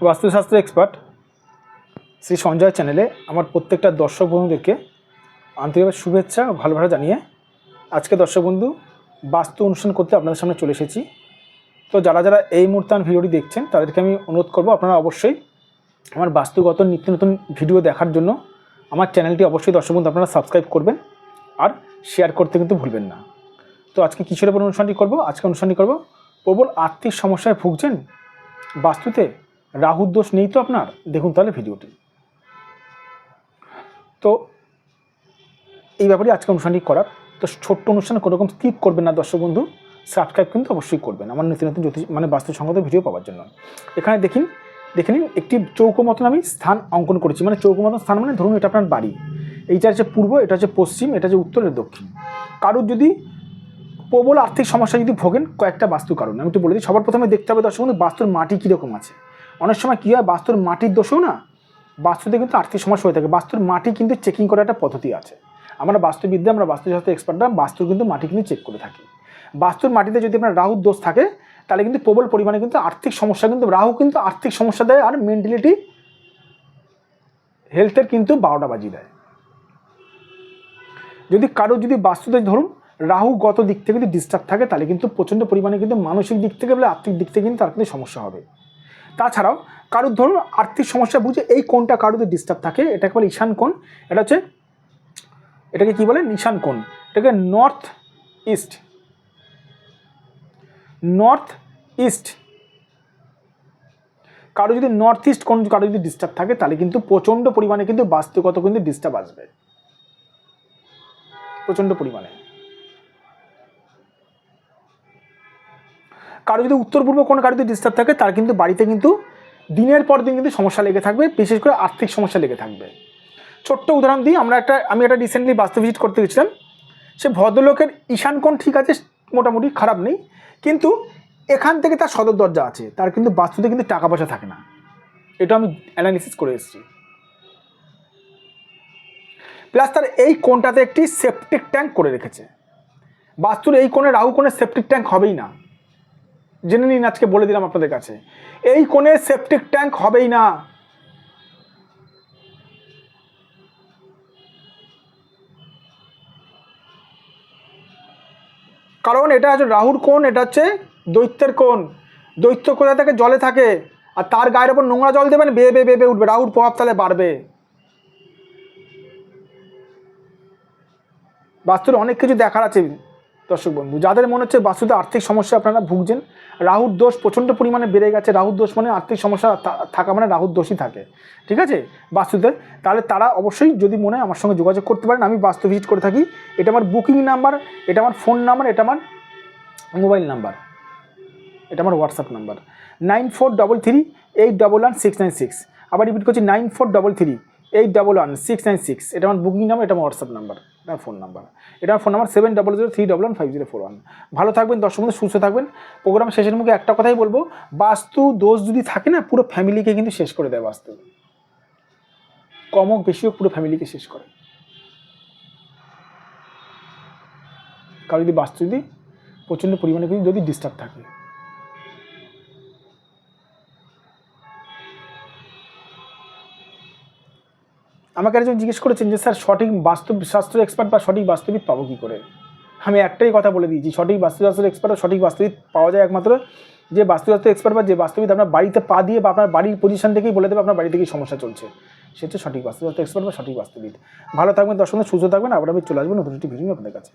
বাস্তুশাস্ত্র এক্সপার্ট শ্রী সঞ্জয় চ্যানেলে আমার প্রত্যেকটা দর্শক বন্ধুদেরকে আন্তরিকভাবে শুভেচ্ছা ও ভালোবাসা জানিয়ে আজকে দর্শক বন্ধু বাস্তু অনুষ্ঠান করতে আপনাদের সামনে চলে এসেছি। তো যারা যারা এই মুহূর্তে আমার ভিডিওটি দেখছেন, তাদেরকে আমি অনুরোধ করব আপনারা অবশ্যই আমার বাস্তুগত নিত্য নতুন ভিডিও দেখার জন্য আমার চ্যানেলটি অবশ্যই দর্শক বন্ধু আপনারা সাবস্ক্রাইব করবেন আর শেয়ার করতে কিন্তু ভুলবেন না। তো আজকে কিসের উপর অনুষ্ঠানটি করব। আজকে অনুষ্ঠানটি করব প্রবল আর্থিক সমস্যায় ভুগছেন বাস্তুতে রাহুর দোষ নেই তো আপনার? দেখুন তাহলে ভিডিওটি। তো এই ব্যাপারে আজকে অনুষ্ঠানটি করার, তো ছোট্ট অনুষ্ঠান কোনো রকম স্কিপ করবেন না দর্শক বন্ধু সাবস্ক্রাইব কিন্তু অবশ্যই করবেন, আমার নতুন নতুন জ্যোতিষ মানে বাস্তু সংগত ভিডিও পাওয়ার জন্য। এখানে দেখিন দেখে নিন, একটি চৌকো মতন আমি স্থান অঙ্কন করেছি মানে চৌকো মতন স্থান মানে ধরুন এটা আপনার বাড়ি। এইটা হচ্ছে পূর্ব, এটা হচ্ছে পশ্চিম, এটা হচ্ছে উত্তর, এটা দক্ষিণ। কারোর যদি প্রবল আর্থিক সমস্যা যদি ভোগেন, কয়েকটা বাস্তু কারণ। আমি একটু বলে দিই, সবার প্রথমে দেখতে হবে দর্শক বন্ধু, বাস্তুর মাটি কীরকম আছে। অনেক সময় কী হয়, বাস্তুর মাটির দোষও না, বাস্তুতে কিন্তু আর্থিক সমস্যা হয়ে থাকে। বাস্তুর মাটি কিন্তু চেকিং করার একটা পদ্ধতি আছে। আমরা বাস্তুবিদ্যা, আমরা বাস্তুশাস্ত্র এক্সপার্টরা বাস্তুর কিন্তু মাটি কিন্তু চেক করে থাকি। বাস্তুর মাটিতে যদি আপনার রাহুর দোষ থাকে, তাহলে কিন্তু প্রবল পরিমাণে কিন্তু আর্থিক সমস্যা কিন্তু, রাহু কিন্তু আর্থিক সমস্যা দেয় আর মেন্টালিটি হেলথের কিন্তু বারোটা বাজি দেয়। যদি কারও যদি বাস্তুতে ধরুন রাহু গত দিক থেকে যদি ডিস্টার্ব থাকে, তাহলে কিন্তু প্রচণ্ড পরিমাণে কিন্তু মানসিক দিক থেকে বলে আর্থিক দিক থেকে কিন্তু তার কিন্তু সমস্যা হবে। তাছাড়াও কারোর ধরুন আর্থিক সমস্যা বুঝে এই কোনটা কারোর ডিস্টার্ব থাকে, এটাকে বলে ঈশান কোণ, এটা হচ্ছে এটাকে কি বলে? ঈশান কোণ। এটাকে নর্থ ইস্ট নর্থ ইস্ট কারও যদি নর্থ ইস্ট কোন কারও যদি ডিস্টার্ব থাকে, তাহলে কিন্তু প্রচণ্ড পরিমাণে কিন্তু বাস্তুগত কিন্তু ডিস্টার্ব আসবে। প্রচণ্ড পরিমাণে। কারও যদি উত্তর পূর্ব কোনো কারও যদি ডিস্টার্ব থাকে, তার কিন্তু বাড়িতে কিন্তু দিনের পর দিন কিন্তু সমস্যা লেগে থাকবে, বিশেষ করে আর্থিক সমস্যা লেগে থাকবে। ছোট্ট উদাহরণ দিই, আমরা একটা, আমি একটা রিসেন্টলি বাস্তু ভিজিট করতে গেছিলাম। সে ভদ্রলোকের ঈশান কোণ ঠিক আছে, মোটামুটি খারাপ নেই, কিন্তু এখান থেকে তার সদর দরজা আছে, তার কিন্তু বাস্তুতে কিন্তু টাকা পয়সা থাকে না। এটা আমি অ্যানালিসিস করে এসেছি। প্লাস তার এই কোণটাতে একটি সেপটিক ট্যাঙ্ক করে রেখেছে। বাস্তুর এই কোণে, রাহু কোণে সেপটিক ট্যাঙ্ক হবেই না। জেনে নিন, আজকে বলে দিলাম আপনাদের কাছে। এই কোণে সেপটিক ট্যাঙ্ক হবেই না। কারণ এটা হচ্ছে রাহুর কোণ, এটা হচ্ছে দৈত্যের কোণ। দৈত্য কোথা থেকে? জলে থাকে। আর তার গায়ের ওপর নোংরা জল দেবেন বেয়ে বেয়ে বেয়ে উঠবে। রাহুর প্রভাব তাহলে বাড়বে। বাস্তুর অনেক কিছু দেখার আছে। দর্শক বন্ধু, যাদের মনে হচ্ছে বাস্তুতে আর্থিক সমস্যা আপনারা ভুগছেন, রাহুর দোষ প্রচণ্ড পরিমাণে বেড়ে গেছে। রাহুর দোষ মানে আর্থিক সমস্যা থাকা মানে রাহুর দোষই থাকে। ঠিক আছে? বাস্তুতে, তাহলে তারা অবশ্যই যদি মনে হয় আমার সঙ্গে যোগাযোগ করতে পারেন, আমি বাস্তু ভিজিট করে থাকি। এটা আমার বুকিং নাম্বার এটা আমার ফোন নাম্বার এটা আমার মোবাইল নাম্বার এটা আমার WhatsApp number nine four double three eight double one six nine six আবার রিপিট করছি nine four double three eight double one six nine six এটা আমার বুকিং নাম্বার এটা আমার হোয়াটসঅ্যাপ নাম্বার এটা ফোন নাম্বার এটা phone number seven double zero three double one five zero four one ভালো থাকবেন, দর্শক বন্ধু, সুস্থ থাকবেন। প্রোগ্রাম শেষের মুখে একটা কথাই বলব, বাস্তু দোষ যদি থাকে না, পুরো ফ্যামিলিকে কিন্তু শেষ করে দেয় বাস্তু। কম হোক, বেশি হোক, পুরো ফ্যামিলিকে শেষ করে। কারও যদি বাস্তু যদি প্রচণ্ড পরিমাণে কিন্তু যদি ডিস্টার্ব থাকে। আমাকে একজন জিজ্ঞেস করেছেন যে, স্যার, সঠিক বাস্তব শাস্ত্র এক্সপার্ট বা সঠিক বাস্তবিক পাবো কী করে? আমি একটাই কথা বলে দিয়েছি, সঠিক বাস্তুশাস্ত্র এক্সপার্ট সঠিক বাস্তবিক পাওয়া যায় একমাত্র যে বাস্তুশাস্ত্র এক্সপার্ট বা যে বাস্তবিক আপনার বাড়িতে পা দিয়ে বা আপনার বাড়ির পজিশন থেকেই বলে দেবে আপনার বাড়ি থেকেই সমস্যা চলছে। সে হচ্ছে সঠিক বাস্তুশাস্ত্র এক্সপার্ট বা সঠিক বাস্তুবিদ ভালো থাকবেন দর্শক সুস্থ থাকবেন, আবার আমি চলে আসব নতুন একটি ভিডিও আপনাদের কাছে।